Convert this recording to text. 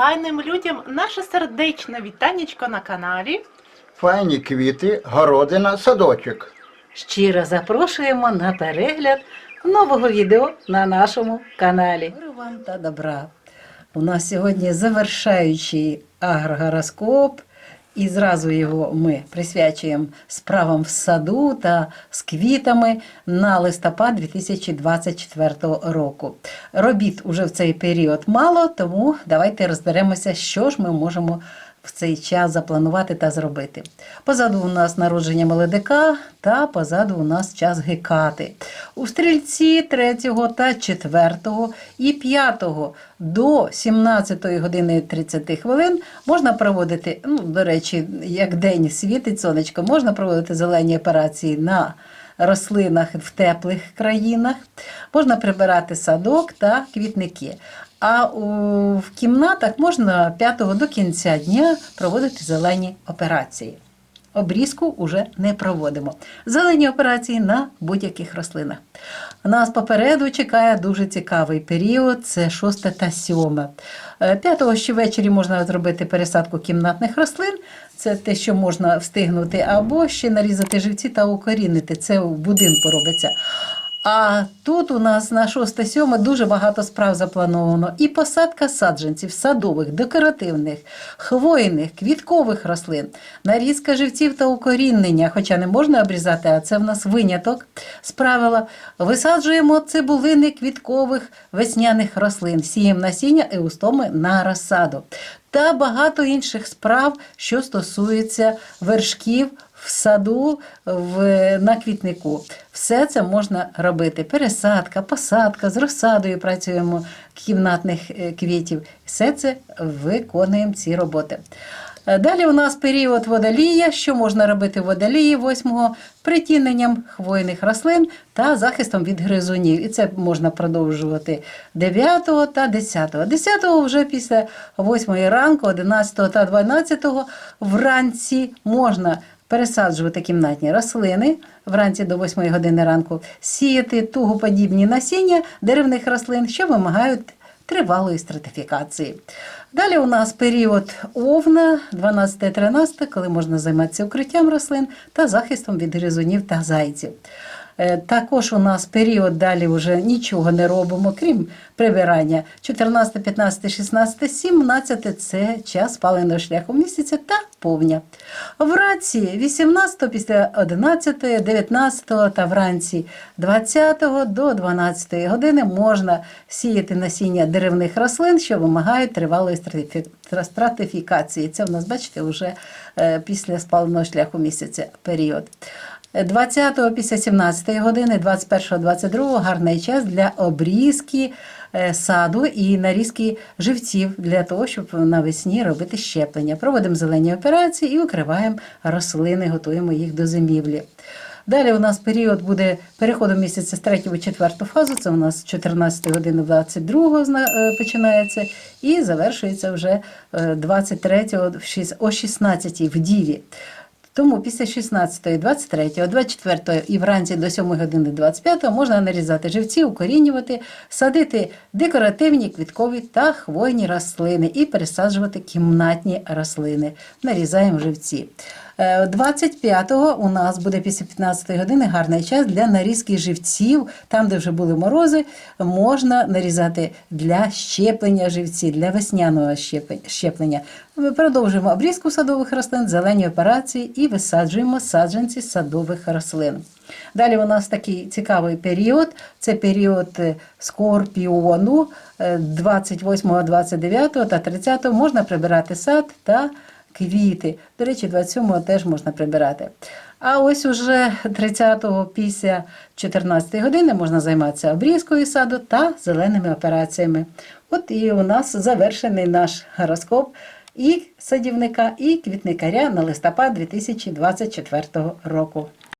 файним людям наше сердечне вітанечко на каналі. Файні квіти, городина, садочок. Щиро запрошуємо на перегляд нового відео на нашому каналі. Миру вам та добра. У нас сьогодні завершаючий агрогороскоп, і зразу його ми присвячуємо справам в саду та з квітами на листопад 2024 року. Робіт уже в цей період мало, тому давайте розберемося, що ж ми можемо в цей час запланувати та зробити. Позаду у нас народження молодика та позаду у нас час гекати. У стрільці 3 та 4 і 5 до 17 години 30 хвилин можна проводити, ну, до речі, як день світить сонечко, можна проводити зелені операції на рослинах в теплих країнах, можна прибирати садок та квітники. А у, в кімнатах можна 5 до кінця дня проводити зелені операції. Обрізку вже не проводимо. Зелені операції на будь-яких рослинах. Нас попереду чекає дуже цікавий період це 6 та 7. 5 ще ввечері можна зробити пересадку кімнатних рослин. Це те, що можна встигнути, або ще нарізати живці та укорінити. Це в будинку робиться. А тут у нас на 6-7 дуже багато справ заплановано. І посадка саджанців, садових, декоративних, хвойних, квіткових рослин, нарізка живців та укорінення, хоча не можна обрізати, а це в нас виняток з правила. Висаджуємо цибулини квіткових весняних рослин, сіємо насіння еустоми на розсаду. Та багато інших справ, що стосуються вершків в саду, в, на квітнику. Все це можна робити. Пересадка, посадка, з розсадою працюємо кімнатних е, квітів. Все це виконуємо ці роботи. Е, Далі у нас період водолія. Що можна робити в водолії 8-го? Притіненням хвойних рослин та захистом від гризунів. І це можна продовжувати 9 та 10. 10 вже після 8 ранку, 11 та 12 вранці можна пересаджувати кімнатні рослини вранці до 8 години ранку, сіяти тугоподібні насіння деревних рослин, що вимагають тривалої стратифікації. Далі у нас період овна 12-13, коли можна займатися укриттям рослин та захистом від гризунів та зайців. Е, Також у нас період далі вже нічого не робимо, крім прибирання. 14, 15, 16, 17 це час паленого шляху місяця та повня. Вранці 18 після 11, 19 та вранці 20 до 12 години можна сіяти насіння деревних рослин, що вимагають тривалої стратифікації. Це у нас, бачите, вже е, після спаленого шляху місяця період. 20 після 17 години, 21 22 гарний час для обрізки е, саду і нарізки живців для того, щоб навесні робити щеплення. Проводимо зелені операції і укриваємо рослини, готуємо їх до зимівлі. Далі у нас період буде переходу місяця з 3 в 4 фазу. Це у нас з 14 години 22 зна- е, починається і завершується вже е, 23 о 16 в Діві. Тому після 16, 23, 24 і вранці до 7 години 25 можна нарізати живці, укорінювати, садити декоративні, квіткові та хвойні рослини і пересаджувати кімнатні рослини. Нарізаємо живці. Е, 25-го у нас буде після 15 години гарний час для нарізки живців. Там, де вже були морози, можна нарізати для щеплення живці, для весняного щеплення. Ми продовжуємо обрізку садових рослин, зелені операції і висаджуємо саджанці садових рослин. Далі у нас такий цікавий період. Це період е, скорпіону е, 28, 29 та 30 можна прибирати сад та квіти. До речі, 27-го теж можна прибирати. А ось уже 30-го після 14 години можна займатися обрізкою саду та зеленими операціями. От і у нас завершений наш гороскоп і садівника, і квітникаря на листопад 2024 року.